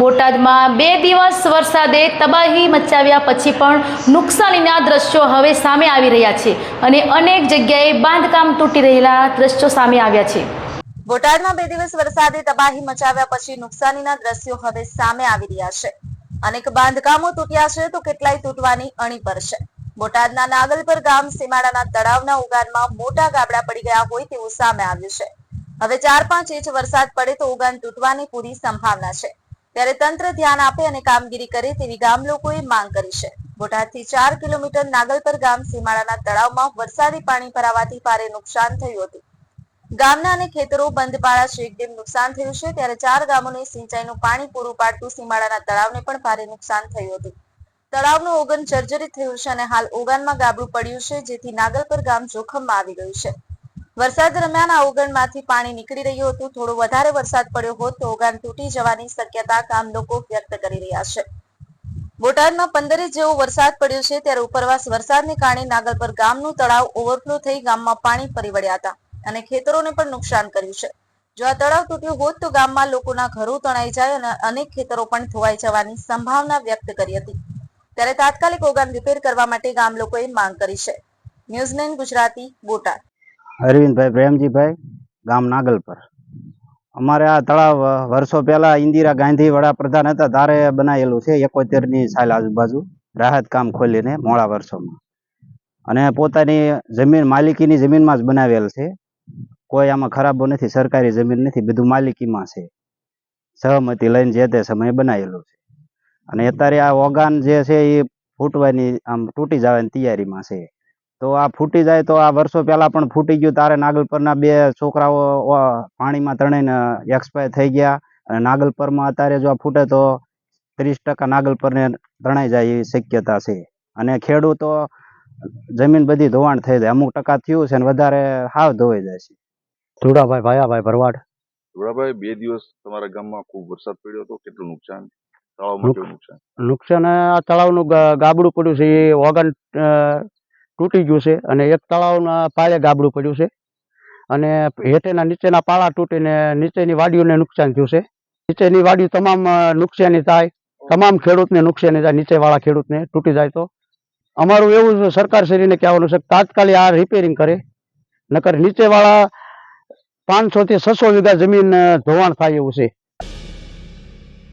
બોટાદમાં બે દિવસ વરસાદે તબાહી મચાવ્યા પછી પણ નુકસાનીના દ્રશ્યો હવે સામે આવી રહ્યા છે અને અનેક જગ્યાએ બાંધકામ તૂટી રહેલા દ્રશ્યો સામે આવ્યા છે. બોટાદમાં બે દિવસ વરસાદે તબાહી મચાવ્યા પછી નુકસાનીના દ્રશ્યો હવે સામે આવી રહ્યા છે. અનેક બાંધકામો તૂટ્યા છે તો કેટલાય તૂટવાની અણી પર છે. બોટાદના નાગલપર ગામ સીમાડાના તળાવના ઉગાનમાં મોટા ગાબડા પડી ગયા હોય તેવું સામે આવ્યું છે. હવે ચાર પાંચ ઇંચ વરસાદ પડે તો ઉગાન તૂટવાની પૂરી સંભાવના છે. ત્યારે તંત્ર ધ્યાન આપે અને કામગીરી કરે તેવી ગામ લોકોએ માંગ કરી છે. બોટાદથી ચાર કિલોમીટર નાગલપર ગામ સીમાડાના તળાવમાં વરસાદી પાણી ભરાવાથી ભારે નુકસાન થયું હતું. ગામના અને ખેતરો બંધ પાળા એકદમ નુકસાન થયું છે, ત્યારે ચાર ગામોને સિંચાઈનું પાણી પૂરું પાડતું સીમાડાના તળાવને પણ ભારે નુકસાન થયું હતું. તળાવનું ઓગન જર્જરિત થયું છે અને હાલ ઓગાનમાં ગાબડું પડ્યું છે, જેથી નાગલપર ગામ જોખમમાં આવી ગયું છે. વરસાદ દરમિયાન આ ઓગણમાંથી પાણી નીકળી રહ્યું હતું. થોડો વધારે વરસાદ પડ્યો હોત તો ઓગાન તૂટી જવાની શક્યતા ગામ લોકો વ્યક્ત કરી રહ્યા છે. બોટાદમાં પંદરે જેવો વરસાદ પડ્યો છે ત્યારે ઉપરવાસ વરસાદને કારણે નાગલપર ગામનું તળાવ ઓવરફ્લો થઈ ગામમાં પાણી ફરી વળ્યા હતા અને ખેતરોને પણ નુકસાન કર્યું છે. જો આ તળાવ તૂટ્યું હોત તો ગામમાં લોકોના ઘરો તણાઈ જાય અને અનેક ખેતરો પણ ધોવાઈ જવાની સંભાવના વ્યક્ત કરી હતી. ત્યારે તાત્કાલિક ઓગાન રિપેર કરવા માટે ગામ લોકોએ માંગ કરી છે. ન્યૂઝલેન્ડ ગુજરાતી, બોટાદ. અરવિંદભાઈ પ્રેમજીભાઈ, ગામ નાગલપર. અમારે આ તળાવ વર્ષો પહેલા ઇન્દિરા ગાંધી વડાપ્રધાન હતા ત્યારે બનાવેલું છે એકોતેરની સાલ આજુબાજુ, રાહત કામ ખોલીને મોડા વર્ષોમાં. અને પોતાની જમીન, માલિકીની જમીનમાં જ બનાવેલ છે. કોઈ આમાં ખરાબો નથી, સરકારી જમીન નથી, બધું માલિકીમાં છે. સહમતી લઈને જે તે સમયે બનાવેલું છે. અને અત્યારે આ ઓગાન જે છે એ ફૂટવાની, આમ તૂટી જવાની તૈયારીમાં છે. તો આ ફૂટી જાય તો આ વર્ષો પહેલાં પણ ફૂટી ગયું. તારે નાગલપરના બે છોકરાઓ પાણીમાં ત્રણેય એક્સપાયર થઈ ગયા. અને નાગલપરમાં અત્યારે જો આ ફૂટે તો ત્રીસ ટકા નાગલપરને તણાઈ જાય એવી શક્યતા છે. અને ખેડૂતો જમીન બધી ધોવાણ થઈ જાય. અમુક ટકા થયું છે ને વધારે હાવ ધોવાઈ જાય છે. ધુડાભાઈ ભાયાભાઈ ભરવાડ. ધુડાભાઈ બે દિવસ તમારા ગામમાં ખૂબ વરસાદ પડ્યો હતો. કેટલું નુકસાન? નુકસાન? નુકસાન આ તળાવનું ગાબડું પડ્યું છે. એ ઓગન અ, તૂટી ગયું છે અને એક તળાવના પાળે ગાબડું પડ્યું છે. અને હેઠેના નીચેના પાળા તૂટીને નીચેની વાડીઓને નુકસાન થયું છે. નીચેની વાડીઓ તમામ નુકસાની થાય. તમામ ખેડૂતને નુકસાની થાય. નીચેવાળા ખેડૂતને તૂટી જાય તો. અમારું એવું છે સરકારશ્રીને કહેવાનું છે તાત્કાલિક આ રિપેરિંગ કરે. નકર નીચેવાળા પાંચસોથી છસો વીઘા જમીન ધોવાણ થાય એવું છે.